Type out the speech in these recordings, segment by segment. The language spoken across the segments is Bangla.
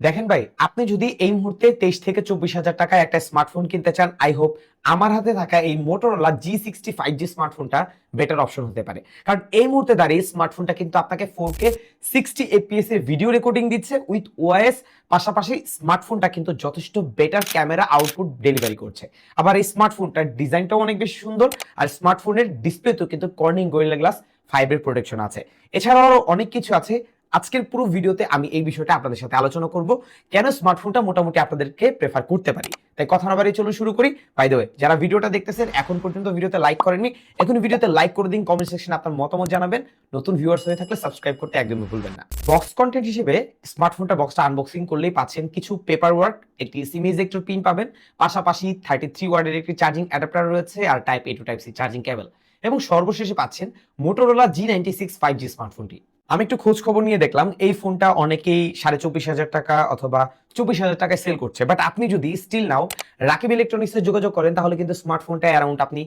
দেখেন ভাই, আপনি যদি এই মুহূর্তে তেইশ থেকে চব্বিশ হাজার টাকায় একটা স্মার্টফোন কিনতে চান আই হোপ আমার হাতে থাকা এই Motorola G sixty five G স্মার্টফোনটা বেটার অপশন হতে পারে। কারণ এই মুহূর্তে দাঁড়িয়ে স্মার্টফোনটা কিন্তু আপনাকে ফোর কে সিক্সটি এপিএস এর ভিডিও রেকর্ডিং দিচ্ছে উইথ ওআইএস পাশাপাশি স্মার্টফোনটা কিন্তু যথেষ্ট বেটার ক্যামেরা আউটপুট ডেলিভারি করছে। আবার এই স্মার্টফোনটার ডিজাইনটাও অনেক বেশি সুন্দর, আর স্মার্টফোনের ডিসপ্লেতেও কিন্তু কর্নিং গোরিলা গ্লাস ফাইভের প্রোটেকশন আছে। এছাড়াও অনেক কিছু আছে আজকের পুরো ভিডিওতে আমি এই বিষয়টা আপনাদের সাথে আলোচনা করব, কেন স্মার্টফোনটা মোটামুটি আপনাদেরকে প্রেফার করতে পারি? তাই কথা না বাড়িয়ে চলুন শুরু করি। বাই দ্য ওয়ে যারা ভিডিওটা দেখতেছেন, এখন পর্যন্ত ভিডিওতে লাইক করেননি এখন ভিডিওতে লাইক করে দিন কমেন্ট সেকশনে আপনার মতামত জানাবেন। নতুন ভিউয়ার্স হয়ে থাকলে সাবস্ক্রাইব করতে একদমই ভুলবেন না। বক্স কন্টেন্ট হিসেবে স্মার্টফোনটা বক্সটা আনবক্সিং করলেই পাচ্ছেন কিছু পেপার ওয়ার্ক একটি সিম একটু পিন পাবেন, পাশাপাশি থার্টি থ্রি ওয়ার্ডের একটি চার্জিং অ্যাডাপ্টার রয়েছে আর type A to type C charging cable এবং সর্বশেষে পাচ্ছেন Motorola G ninety six five G স্মার্টফোনটি আমি একটু খোঁজ খবর নিয়ে দেখলাম এই ফোনটা অনেকেই সাড়ে চব্বিশ হাজার টাকা অথবা চব্বিশ হাজার টাকায় সেল করছে। বাট আপনি যদি স্টিল নাও রাকিব ইলেকট্রনিক্সে যোগাযোগ করেন, তাহলে কিন্তু স্মার্টফোনটা অ্যারাউন্ড আপনি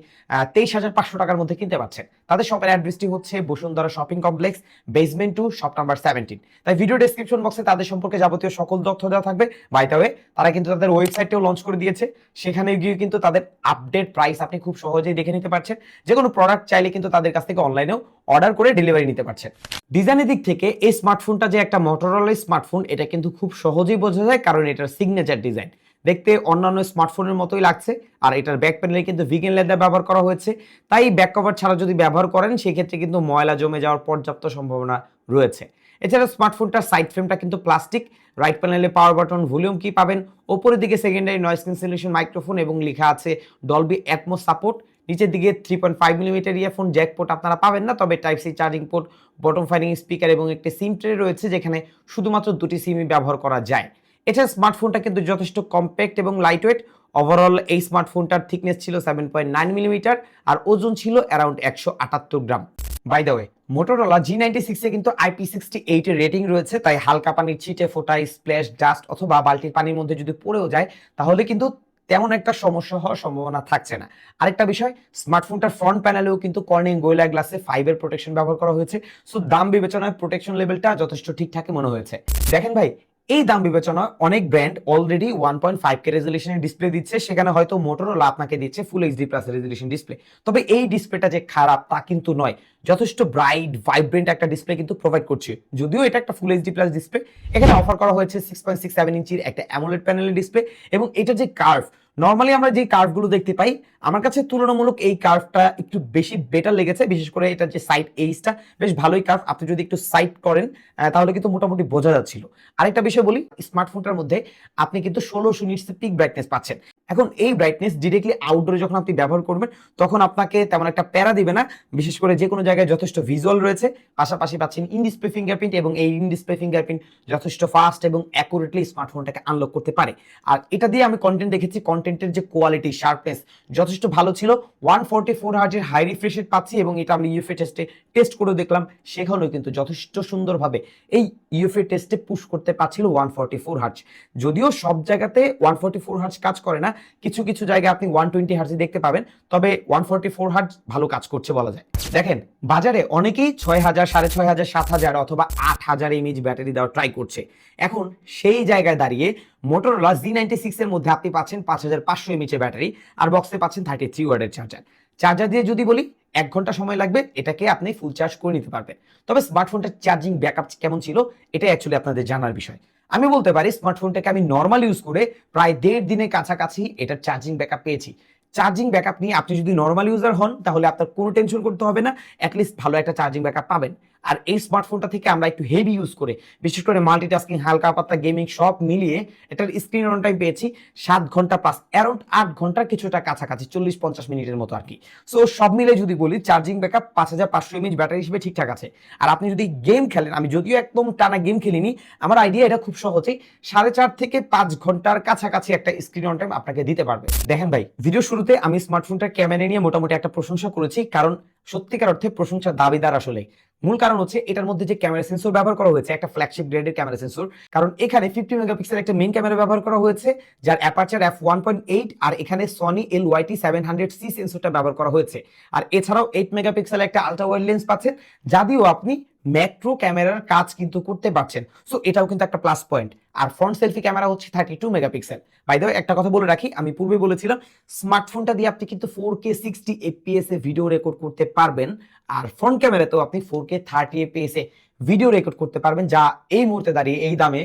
তেইশ হাজার পাঁচশো টাকার মধ্যে কিনতে পারছেন তাদের শপের অ্যাড্রেসটি হচ্ছে Bashundhara shopping complex basement two shop number seventeen তাই ভিডিও ডেসক্রিপশন বক্সে তাদের সম্পর্কে যাবতীয় সকল তথ্য দেওয়া থাকবে। বাই দ্য তারা কিন্তু তাদের ওয়েবসাইটটাও লঞ্চ করে দিয়েছে। সেখানে গিয়ে কিন্তু তাদের আপডেট প্রাইস আপনি খুব সহজেই দেখে নিতে পারছেন। যে কোনো প্রোডাক্ট চাইলে কিন্তু তাদের কাছ থেকে অনলাইনেও অর্ডার করে ডেলিভারি নিতে পারছেন। ডিজাইনের দিক থেকে এই স্মার্টফোনটা যে একটা মোটরোলা স্মার্টফোন এটা কিন্তু খুব সহজেই বোঝা যায়। কারণ এটার সিগনেচার ডিজাইন দেখতে অন্যান্য স্মার্টফোনের মতোই লাগছে, আর এটার ব্যাক প্যানেলে কিন্তু ভিগেন লেদার ব্যবহার করা হয়েছে। তাই ব্যাক কভার ছাড়া যদি ব্যবহার করেন, সেক্ষেত্রে কিন্তু ময়লা জমে যাওয়ার পর্যাপ্ত সম্ভাবনা রয়েছে। এছাড়া স্মার্টফোনটার সাইড ফ্রেমটা কিন্তু প্লাস্টিক রাইট প্যানেলে পাওয়ার বাটন ভলিউম কি পাবেন। ওপরের দিকে সেকেন্ডারি নয়েস ক্যান্সেলেশন মাইক্রোফোন এবং লেখা আছে ডলবি অ্যাটমো সাপোর্ট নিচের দিকে three point five millimetre earphone jack port আপনারা পাবেন না, তবে type C charging port bottom firing speaker এবং একটি সিম ট্রে রয়েছে, যেখানে শুধুমাত্র দুটি সিমই ব্যবহার করা যায়। এছাড়া স্মার্টফোনটা কিন্তু যথেষ্ট কম্প্যাক্ট এবং লাইট ওয়েট ওভারঅল এই স্মার্টফোনটার থিকনেস ছিল সেভেন পয়েন্ট নাইন মিলিমিটার আর ওজন ছিল অ্যারাউন্ড একশো আটাত্তর গ্রাম। By the way Motorola G ninety সিক্সে কিন্তু আইপি সিক্সটি এইটের রেটিং রয়েছে, তাই হালকা পানির ছিটে ফোটা স্প্ল্যাশ ডাস্ট অথবা বালতির পানির মধ্যে যদি পড়েও যায়, তাহলে কিন্তু তেমন একটা সমস্যা হওয়ার সম্ভাবনা থাকছে না। আরেকটা বিষয় স্মার্টফোনটার ফ্রন্ট প্যানেলেও কিন্তু কর্নিং গোয়েলা গ্লাসে ফাইবের প্রোটেকশন ব্যবহার করা হয়েছে। সো দাম বিবেচনায় প্রোটেকশন লেভেলটা যথেষ্ট ঠিকঠাকই মনে হয়েছে। দেখেন ভাই এই দাম বিবেচনায় অনেক brand already one point five K রেজলিউশনের display দিচ্ছে, সেখানে হয়তো মোটরোলা আপনাকে দিচ্ছে full HD plus resolution display তবে এই ডিসপ্লেটা যে খারাপ তা কিন্তু নয়, যথেষ্ট ব্রাইট ভাইব্রেন্ট একটা ডিসপ্লে কিন্তু প্রোভাইড করছে। যদিও এটা একটা ফুল এইচডি প্লাস ডিসপ্লে এখানে অফার করা হয়েছে সিক্স পয়েন্ট সিক্স সেভেন ইঞ্চির একটা অ্যামোলেড প্যানেলের ডিসপ্লে এবং এটা যে কার্ভ নর্মালি আমরা যে কার্ভগুলো দেখতে পাই, আমার কাছে তুলনামূলক এই কার্ভটা একটু বেশি বেটার লেগেছে, বিশেষ করে এটা যে সাইড এইজটা বেশ ভালোই কার্ভ আপনি যদি একটু সাইড করেন তাহলে কিন্তু মোটামুটি বোঝা যাচ্ছিল। আরেকটা বিষয় বলি স্মার্টফোনটার মধ্যে আপনি কিন্তু ষোলোশো নিটসের পিক ব্রাইটনেস পাচ্ছেন। এখন এই ব্রাইটনেস ডিরেক্টলি আউটডোরে যখন আপনি ব্যবহার করবেন, তখন আপনাকে তেমন একটা প্যারা দিবে না। বিশেষ করে যে কোনো জায়গায় যথেষ্ট ভিজুয়াল রয়েছে, পাশাপাশি পাচ্ছেন ইন ডিসপ্লে ফিঙ্গারপ্রিন্ট এবং এই ইন ডিসপ্লে ফিঙ্গারপ্রিন্ট যথেষ্ট ফাস্ট এবং অ্যাকুরেটলি স্মার্টফোনটাকে আনলক করতে পারে। আর এটা দিয়ে আমি কন্টেন্ট দেখেছি কন্টেন্টের যে কোয়ালিটি শার্পনেস যথেষ্ট ভালো ছিল। ওয়ান ফোর্টি ফোর হার্জের হাই রিফ্রেশের পাচ্ছি এবং এটা আমি ইউএফএ টেস্টে টেস্ট করে দেখলাম। সেখানেও কিন্তু যথেষ্ট সুন্দরভাবে এই ইউএফএ টেস্টে পুশ করতে পারছিল ওয়ান ফোর্টি ফোর হার্জ যদিও সব জায়গাতে ওয়ান ফোর্টি ফোর হার্জ কাজ করে না, কিছু কিছু জায়গায় আপনি ওয়ান টোয়েন্টি হার্জে দেখতে পাবেন। তবে ওয়ান ফোর্টি ফোর হার্জ ভালো কাজ করছে বলা যায়। দেখেন, বাজারে অনেকেই ছয় হাজার, সাড়ে ছয় হাজার, সাত হাজার অথবা আট হাজার এমএইচ ব্যাটারি দেওয়ার ট্রাই করছে। এখন সেই জায়গায় দাঁড়িয়ে মোটরোলা জি নাইনটি সিক্স এর মধ্যে আপনি পাচ্ছেন পাঁচ হাজার পাঁচশো এমএইচ ব্যাটারি আর বক্সে পাচ্ছেন থার্টি থ্রি ওয়ার্ডের চার্জার চার্জার দিয়ে যদি বলি, এক ঘণ্টা সময় লাগবে, এটাকে আপনি ফুল চার্জ করে নিতে পারবেন। তবে স্মার্টফোনটার চার্জিং ব্যাকআপ কেমন ছিল এটা অ্যাকচুয়ালি আপনাদের জানার বিষয়। আমি বলতে পারি স্মার্টফোনটাকে আমি নর্মাল ইউজ করে প্রায় দেড় দিনের কাছাকাছি এটার চার্জিং ব্যাকআপ পেয়েছি। চার্জিং ব্যাকআপ নিয়ে আপনি যদি নর্মাল ইউজার হন, তাহলে আপনার কোনো টেনশন করতে হবে না অ্যাটলিস্ট ভালো একটা চার্জিং ব্যাকআপ পাবেন। আর এই স্মার্টফোনটা থেকে আমরা একটু হেভি ইউজ করে, বিশেষ করে মাল্টিটাস্কিং হালকা পাতলা গেমিং সব মিলিয়ে এটার স্ক্রিন অন টাইম পেয়েছি সাত ঘণ্টা প্লাস অ্যারাউন্ড আট ঘণ্টার কিছুটা কাছাকাছি, চল্লিশ পঞ্চাশ মিনিটের মতো আর কি। সো সব মিলে যদি বলি চার্জিং ব্যাকআপ পাঁচ হাজার পাঁচশো এমএইচ ব্যাটারি হিসেবে ঠিকঠাক আছে। আর আপনি যদি গেম খেলেন, আমি যদিও একদম টানা গেম খেলিনি, আমার আইডিয়া এটা খুব সহজেই সাড়ে চার থেকে পাঁচ ঘণ্টার কাছাকাছি একটা স্ক্রিন অন টাইম আপনাকে দিতে পারবে। দেখেন ভাই ভিডিও শুরুতে আমি স্মার্টফোনটার ক্যামেরা নিয়ে মোটামুটি একটা প্রশংসা করেছি, কারণ সত্যিকার অর্থে প্রশংসা দাবিদার আসলে মূল কারণ হচ্ছে এটার মধ্যে যে ক্যামেরা সেন্সর ব্যবহার করা হয়েছে, একটা ফ্ল্যাগশিপ গ্রেডের ক্যামেরা সেন্সর, কারণ এখানে ফিফটি মেগাপিক্সেল একটা মেন ক্যামেরা ব্যবহার করা হয়েছে, যার aperture F one point eight আর এখানে Sony L Y T seven hundred C সেন্সরটা ব্যবহার করা হয়েছে। আর এছাড়াও এইট মেগাপিক্সেল একটা আলট্রা ওয়াইড লেন্স পাচ্ছেন যা দিয়েও আপনি ম্যাক্রো ক্যামেরার কাজ কিন্তু করতে পারছেন। সো এটাও কিন্তু একটা প্লাস পয়েন্ট আর ফ্রন্ট সেলফি ক্যামেরা হচ্ছে thirty two megapixel by the একটা কথা বলে রাখি, আমি পূর্বে বলেছিলাম স্মার্টফোনটা দিয়ে আপনি কিন্তু ফোর কে সিক্সটি এপিএস এ ভিডিও রেকর্ড করতে পারবেন। আর ফ্রন্ট ক্যামেরাতেও আপনি ফোর কে থার্টি এপিএস এ ভিডিও রেকর্ড করতে পারবেন, যা এই মুহূর্তে দাঁড়িয়ে, এই দামে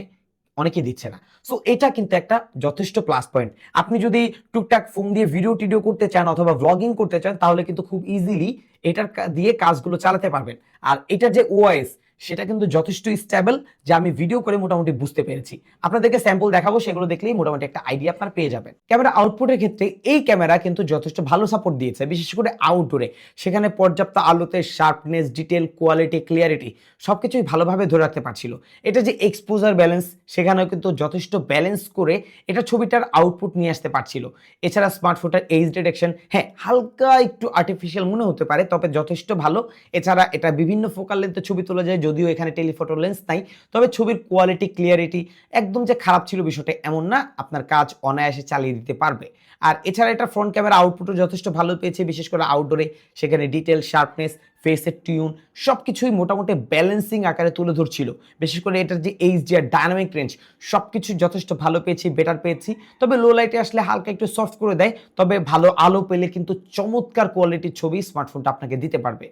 অনেকেই দিচ্ছে না। সো এটা কিন্তু একটা যথেষ্ট প্লাস পয়েন্ট আপনি যদি টুকটাক ফোন দিয়ে ভিডিও টিডিও করতে চান অথবা ব্লগিং করতে চান, তাহলে কিন্তু খুব ইজিলি এটার দিয়ে কাজগুলো চালাতে পারবেন। আর এটা যে ওআইএস সেটা কিন্তু যথেষ্ট স্টেবল যে আমি ভিডিও করে মোটামুটি বুঝতে পেরেছি। আপনাদেরকে স্যাম্পল দেখাবো, সেগুলো দেখলেই মোটামুটি একটা আইডিয়া আপনার পেয়ে যাবেন। ক্যামেরা আউটপুটের ক্ষেত্রে এই ক্যামেরা কিন্তু যথেষ্ট ভালো সাপোর্ট দিয়েছে, বিশেষ করে আউটডোরে সেখানে পর্যাপ্ত আলোতে শার্পনেস ডিটেল কোয়ালিটি ক্লিয়ারিটি সবকিছুই ভালোভাবে ধরে রাখতে পারছিল। এটা যে এক্সপোজার ব্যালেন্স সেখানেও কিন্তু যথেষ্ট ব্যালেন্স করে এটা ছবিটার আউটপুট নিয়ে আসতে পারছিল। এছাড়া স্মার্টফোনটার এইচ ডিটেকশন হ্যাঁ হালকা একটু আর্টিফিশিয়াল মনে হতে পারে, তবে যথেষ্ট ভালো। এছাড়া এটা বিভিন্ন ফোকাল লেন্থে ছবি তোলা যায় যদিও এখানে টেলিফোটো লেন্স নাই, তবে ছবির কোয়ালিটি ক্লিয়ারিটি একদম যে খারাপ ছিল বিষয়টা এমন না, আপনার কাজ অনায়াসে চালিয়ে দিতে পারবে। আর এছাড়া এটা ফ্রন্ট ক্যামেরা আউটপুটও যথেষ্ট ভালো পেয়েছে, বিশেষ করে আউটডোরে সেখানে ডিটেল শার্পনেস ফেসের টিউন সব কিছুই মোটামুটি ব্যালেন্সিং আকারে তুলে ধরছিল। বিশেষ করে এটার যে এইচডিআর ডায়নামিক রেঞ্জ সব কিছু যথেষ্ট ভালো পেয়েছি বেটার পেয়েছি। তবে লো লাইটে আসলে হালকা একটু সফট করে দেয়, তবে ভালো আলো পেলে কিন্তু চমৎকার কোয়ালিটির ছবি স্মার্টফোনটা আপনাকে দিতে পারবে।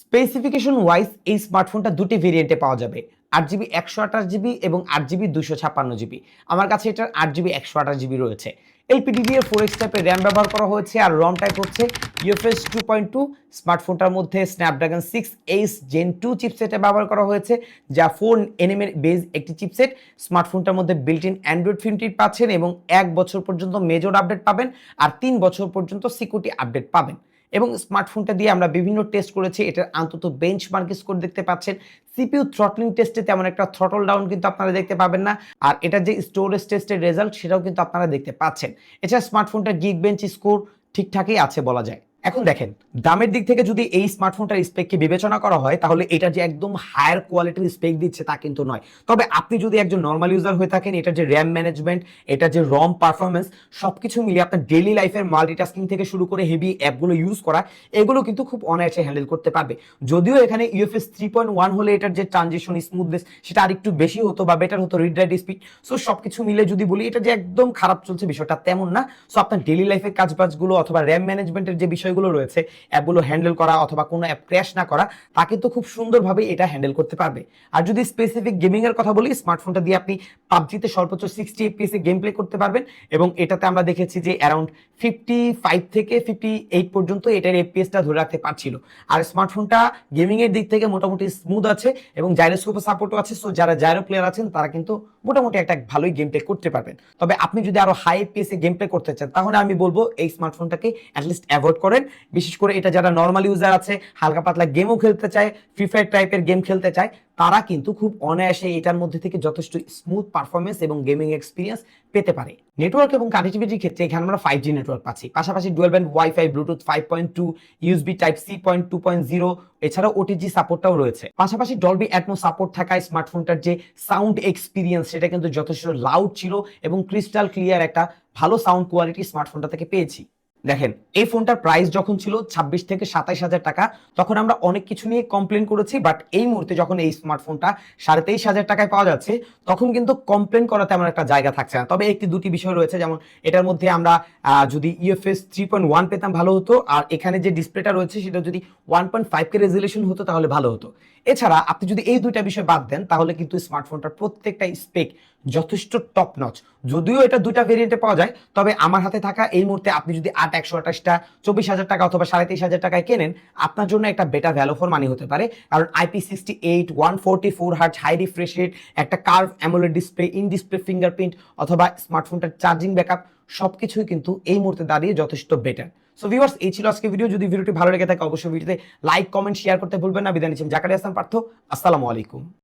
স্পেসিফিকেশন ওয়াইজ এই স্মার্টফোনটা দুটি ভেরিয়েন্টে পাওয়া যাবে। আট জিবি একশো আঠাশ জিবি এবং আট জিবি দুশো ছাপ্পান্ন জিবি আমার কাছে এটার আট জিবি একশো আঠাশ জিবি রয়েছে। এলপিডিডি এর ফোর এক্স টাইপের র্যাম ব্যবহার করা হয়েছে আর রম টাইপ হচ্ছে ইউএফএস টু পয়েন্ট টু স্মার্টফোনটার মধ্যে Snapdragon six H gen two চিপসেটে ব্যবহার করা হয়েছে, যা ফোর এনএমের বেজ একটি চিপসেট স্মার্টফোনটার মধ্যে বিল্ট ইন অ্যান্ড্রয়েড ফিফটিন পাচ্ছেন এবং এক বছর পর্যন্ত মেজর আপডেট পাবেন আর তিন বছর পর্যন্ত সিকিউরিটি আপডেট পাবেন। এবং স্মার্টফোনটা দিয়ে আমরা বিভিন্ন টেস্ট করেছি। এটার অন্তত বেঞ্চ মার্ক স্কোর দেখতে পাচ্ছেন। সিপিউ থ্রটলিং টেস্টে তেমন একটা থ্রটল ডাউন কিন্তু আপনারা দেখতে পাবেন না। আর এটা যে স্টোরেজ টেস্টের রেজাল্ট সেটাও কিন্তু আপনারা দেখতে পাচ্ছেন। এছাড়া স্মার্টফোনটার গিগ বেঞ্চ স্কোর ঠিকঠাকই আছে বলা যায়। এখন দেখেন, দামের দিক থেকে যদি এই স্মার্টফোনটার স্পেককে বিবেচনা করা হয়, তাহলে এটা যে একদম হায়ার কোয়ালিটির স্পেক দিচ্ছে তা কিন্তু নয়। তবে আপনি যদি একজন নর্মাল ইউজার হয়ে থাকেন, এটার যে র্যাম ম্যানেজমেন্ট এটা যে রম পারফরমেন্স সবকিছু মিলিয়ে আপনার ডেইলি লাইফের মাল্টিটাস্কিং থেকে শুরু করে হেভি অ্যাপগুলো ইউজ করা, এগুলো কিন্তু খুব অনায়াসে হ্যান্ডেল করতে পারবে। যদিও এখানে ইউএফএস থ্রি পয়েন্ট ওয়ান হলে এটার যে ট্রানজিশন স্মুথনেস সেটা আরেকটু বেশি হতো বা বেটার হতো রিড রাইট স্পিড সো সবকিছু মিলে যদি বলি, এটা যে একদম খারাপ চলছে বিষয়টা তেমন না। সো আপনার ডেইলি লাইফের কাজবাজগুলো অথবা র্যাম ম্যানেজমেন্টের যে বিষয়গুলো রয়েছে, অ্যাপগুলো হ্যান্ডেল করা অথবা কোনো অ্যাপ ক্র্যাশ না করা, তা কিন্তু খুব সুন্দরভাবে এটা হ্যান্ডেল করতে পারবে। আর যদি স্পেসিফিক গেমিং এর কথা বলি স্মার্টফোনটা দিয়ে আপনি পাবজিতে সর্বোচ্চ সিক্সটি এফপিএস গেম প্লে করতে পারবেন এবং এটাতে আমরা দেখেছি যে অ্যারাউন্ড ফিফটি ফাইভ থেকে ফিফটি এইট পর্যন্ত এটার এফপিএসটা ধরে রাখতে পারছিল। আর স্মার্টফোনটা গেমিং এর দিক থেকে মোটামুটি স্মুথ আছে এবং জাইরোস্কোপের সাপোর্টও আছে। সো যারা জাইরো প্লেয়ার আছেন, তারা কিন্তু মোটামুটি একটা ভালোই গেম প্লে করতে পারবেন। তবে আপনি যদি আরও হাই পিএসে গেম প্লে করতে চান, তাহলে আমি বলব এই স্মার্টফোনটাকে অ্যাটলিস্ট অ্যাভয়েড করেন। বিশেষ করে এটা যারা নর্মাল ইউজার আছে, হালকা পাতলা গেমও খেলতে চায় ফ্রি ফায়ার টাইপের গেম খেলতে চায় তারা কিন্তু খুব অনায়াসে এটার মধ্যে থেকে যথেষ্ট স্মুথ পারফরমেন্স এবং গেমিং এক্সপিরিয়েন্স পেতে পারে। নেটওয়ার্ক এবং কানেক্টিভিটির ক্ষেত্রে এখানে আমরা ফাইভ জি নেটওয়ার্ক পাচ্ছি। পাশাপাশি dual band wifi Bluetooth five point two USB type C point two point zero এছাড়াও ওটিজি সাপোর্টটাও রয়েছে। পাশাপাশি ডলবি অ্যাটমো সাপোর্ট থাকায় স্মার্টফোনটার যে সাউন্ড এক্সপিরিয়েন্স সেটা কিন্তু যথেষ্ট লাউড ছিল এবং ক্রিস্টাল ক্লিয়ার একটা ভালো সাউন্ড কোয়ালিটি স্মার্টফোনটা থেকে পেয়েছি। দেখেন, এই ফোনটার প্রাইস যখন ছিল ছাব্বিশ থেকে সাতাইশ হাজার টাকা, তখন আমরা অনেক কিছু নিয়ে কমপ্লেন করেছি বাট এই মুহূর্তে যখন এই স্মার্টফোনটা সাড়ে তেইশ হাজার টাকায় পাওয়া যাচ্ছে, তখন কিন্তু কমপ্লেন করাতে আমার একটা জায়গা থাকছে না। তবে একটি দুটি বিষয় রয়েছে, যেমন এটার মধ্যে আমরা যদি ইউএফএস থ্রি পয়েন্ট ওয়ান পেতাম ভালো হতো, আর এখানে যে ডিসপ্লেটা রয়েছে সেটা যদি one point five K resolution হতো, তাহলে ভালো হতো। এছাড়া আপনি যদি এই দুইটা বিষয় বাদ দেন, তাহলে কিন্তু স্মার্টফোনটার প্রত্যেকটা স্পেক যথেষ্ট টপ নচ যদিও এটা দুইটা ভেরিয়েন্টে পাওয়া যায়, তবে আমার হাতে থাকা এই মুহূর্তে আপনি যদি আট, একশো, আঠাশটা, চব্বিশ হাজার টাকা অথবা সাড়ে তেইশ হাজার টাকায় কেনেন, আপনার জন্য একটা বেটার ভ্যালু ফর মানি হতে পারে। কারণ IP sixty eight one forty four hertz high refresh rate একটা curve AMOLED display in display fingerprint অথবা স্মার্টফোনটার চার্জিং ব্যাকআপ সবকিছুই কিন্তু এই মুহূর্তে দাঁড়িয়ে যথেষ্ট বেটার সো ভিউয়ার্স এই ছিল আজকে ভিডিও যদি ভিডিওটি ভালো লেগে থাকে, অবশ্যই ভিডিওতে লাইক কমেন্ট শেয়ার করতে ভুলবেন না। বিদায় নিচ্ছেন জাকারি হাসান পার্থ। আসসালামু আলাইকুম।